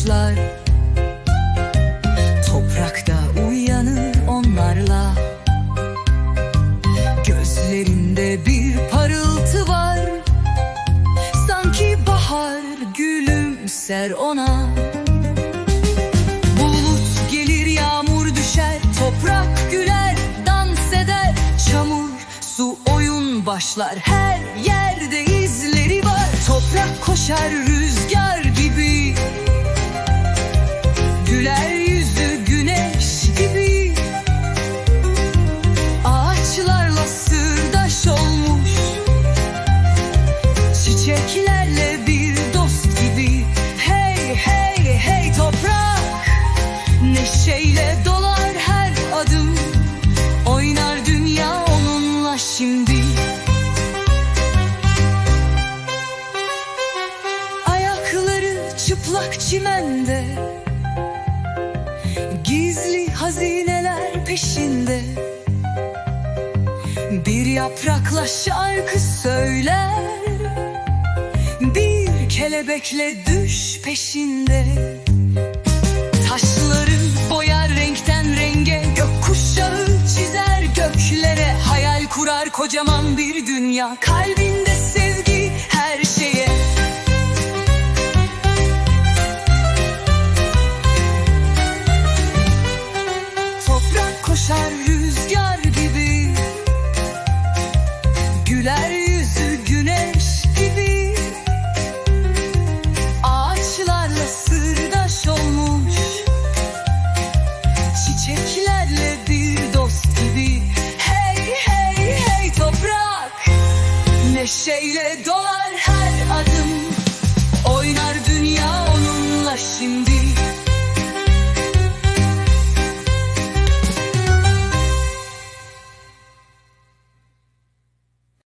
kuşlar Toprakta uyanır onlarla. Gözlerinde bir parıltı var. Sanki bahar gülümser ona. Bulut gelir yağmur düşer Toprak güler dans eder. Çamur su oyun başlar Her yerde izleri var. Toprak koşar rüzgar Neşeyle dolar her adım. Oynar dünya onunla şimdi. Ayakları çıplak çimende. Gizli hazineler peşinde. Bir yaprakla şarkı söyler. Bir kelebekle düş peşinde kocaman bir dünya. Kalbinde sevgi Neşeyle dolar her